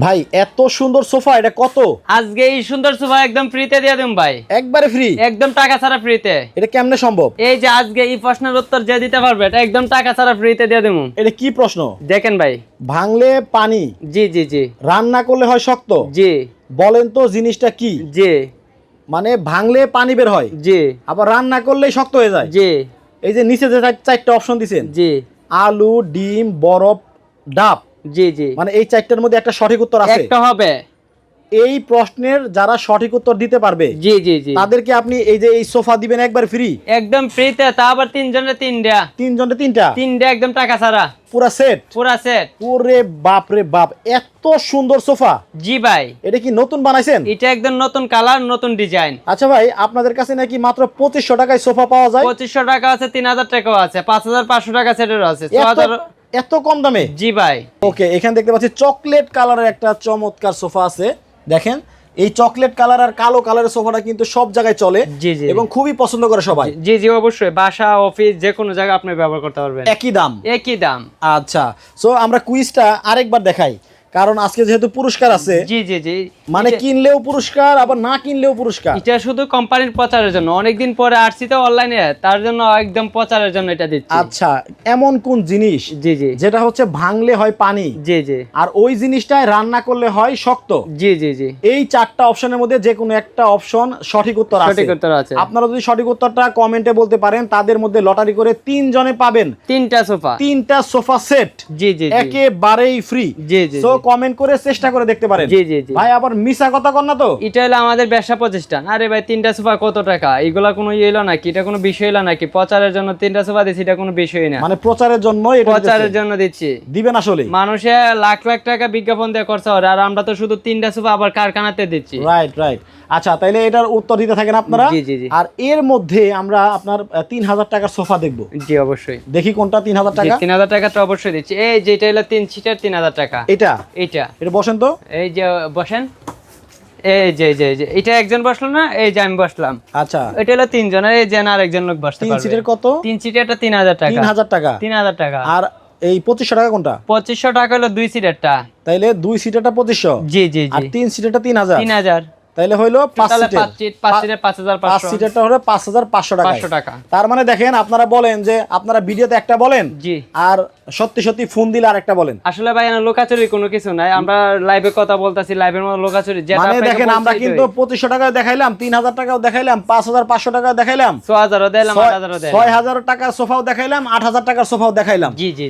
ভাই এত সুন্দর সোফা এটা কত? আজকে এই সুন্দর সোফা একদম ফ্রিতে দিয়ে দিম ভাই। একবারে ফ্রি একদম টাকা ছাড়া ফ্রিতে এটা কেমনে সম্ভব? এই যে আজকে এই প্রশ্নের উত্তর যে দিতে পারবে এটা একদম টাকা ছাড়া ফ্রিতে দিয়ে দেবো। এটা কি প্রশ্ন? দেখেন ভাই। ভাঙলে পানি? জি জি জি। রান্না করলে হয় শক্ত? জি। বলেন তো জিনিসটা কি? জি। মানে ভাঙলে পানি বের হয়? জি। আবার রান্না করলেই শক্ত হয়ে যায়? জি। এই যে নিচে যে চার- চারটা অপশন দিছেন। জি। আলু ডিম বরফ ডাব। জি জি। মানে এই চারটার মধ্যে একটা সঠিক উত্তর আছে? একটা হবে। এই প্রশ্নের যারা সঠিক উত্তর দিতে পারবে জি জি জি। তাদেরকে আপনি এই যে এই সোফা দিবেন একবার ফ্রি একদম ফ্রিতে তা আবার তিনজনের তিনটা। তিনজনে তিনটা? তিনটা একদম টাকা ছাড়া। পুরা সেট পুরা সেট ওরে বাপ রে বাপ এত সুন্দর সোফা। জি ভাই। এটা কি নতুন বানাইছেন? এটা একদম নতুন কালার নতুন ডিজাইন আচ্ছা ভাই আপনাদের কাছে নাকি মাত্র পঁচিশশো টাকায় সোফা পাওয়া যায়? পঁচিশশো টাকা আছে তিন হাজার টাকাও আছে পাঁচ হাজার পাঁচশো টাকা সেটেরও আছে। ছ এত- কম দামে? জি ভাই। ওকে এখানে দেখতে পাচ্ছি চকলেট কালারের একটা চমৎকার সোফা আছে। দেখেন এই চকলেট কালার আর কালো কালারের সোফাটা কিন্তু সব জায়গায় চলে জি জি। এবং খুবই পছন্দ করে সবাই। জি জি অবশ্যই বাসা অফিস যে কোনো জায়গায় আপনি ব্যবহার করতে পারবেন। একই দাম। একই দাম। আচ্ছা সো আমরা কুইজটা আরেকবার দেখাই। কারণ আজকে যেহেতু পুরস্কার আছে জি জি জি। মানে কিনলেও পুরস্কার আবার না কিনলেও পুরস্কার। এটা শুধু কোম্পানির প্রচারের জন্য। অনেকদিন পরে আসছি তো অনলাইনে তার জন্য একদম প্রচারের জন্য এটা দিচ্ছি। আচ্ছা এমন কোন জিনিস জি জি। যেটা হচ্ছে ভাঙলে হয় পানি? জি জি। আর ওই জিনিসটায় রান্না করলে হয় শক্ত? জি জি জি। এই চারটা অপশনের মধ্যে যে কোনো একটা অপশন সঠিক উত্তর আছে। সঠিক উত্তর আছে। আপনারা যদি সঠিক উত্তরটা কমেন্টে বলতে পারেন তাদের মধ্যে লটারি করে তিন জনে পাবেন। তিনটা সোফা তিনটা সোফা সেট জি জি জি। একেবারেই ফ্রি জি জি। কমেন্ট করে চেষ্টা করে দেখতে পারেন। জি জি জি। ভাই আবার মিশা কথা কর না তো? এটা হলো আমাদের ব্যবসা প্রতিষ্ঠান। আরে ভাই তিনটা সোফা কত টাকা? এগুলা কোনো ইয়ে হলো নাকি? এটা কোনো বিষয় হলো নাকি? প্রচারের জন্য তিনটা সোফা দিচ্ছি এটা কোনো বিষয় না। মানে প্রচারের জন্য এটা প্রচারের জন্য দিচ্ছি। দিবেন আসলে মানুষে লাখ লাখ টাকা বিজ্ঞাপন দিয়ে করছে আর আমরা তো শুধু তিনটা সোফা আবার কারখানাতে দিচ্ছি। রাইট রাইট আচ্ছা তাইলে এটার উত্তর দিতে থাকেন আপনারা। আর এর মধ্যে আমরা আপনার তিন হাজার টাকার সোফা দেখব। জি অবশ্যই। দেখি কোনটা তিন হাজার টাকা? তিন হাজার টাকা তো অবশ্যই দিচ্ছি। এই যেটা হলো তিন সিটার তিন হাজার টাকা। এটা? এইটা। এটা বসেন তো। এই যে বসেন। এই যে যে যে এটা একজন বসল না? এই যে আমি বসলাম। আচ্ছা। এটা হলো তিনজনের এই যে আর একজন লোক বসতে তিন সিটের কত? তিন সিটারটা তিন হাজার টাকা। তিন হাজার টাকা। তিন হাজার টাকা। আর এই পঁচিশশো টাকা কোনটা? পঁচিশশো টাকা হলো দুই সিটারটা। তাইলে দুই সিটেরটা পঁচিশশো। জি জি আর জি তিন সিটেরটা তিন হাজার। তিন হাজার। তাইলে হইল পাঁচ সিটের। পাঁচ সিট পাঁচ সিটের পাঁচ হাজার পাঁচ পাঁচশো। সিটেরটা হলো পাঁচ হাজার পাঁচশো টাকা। তার মানে দেখেন আপনারা বলেন যে আপনারা ভিডিওতে একটা বলেন আর সত্যি সত্যি ফোন দিলে আর একটা বলেন। আসলে ভাই লোকাচুরি কোনো কিছু নাই। আমরা লাইভে কথা বলতাছি লাইভের মধ্যে লোকাচুরি। মানে দেখেন আমরা কিন্তু পঁচিশশো টাকায় দেখাইলাম তিন হাজার টাকাও দেখাইলাম পাঁচ হাজার পাঁচশো টাকাও দেখাইলাম। ছ হাজারও দিলাম ছয় হাজার টাকার সোফাও দেখাইলাম আট হাজার টাকার সোফাও দেখাইলাম। জি জি।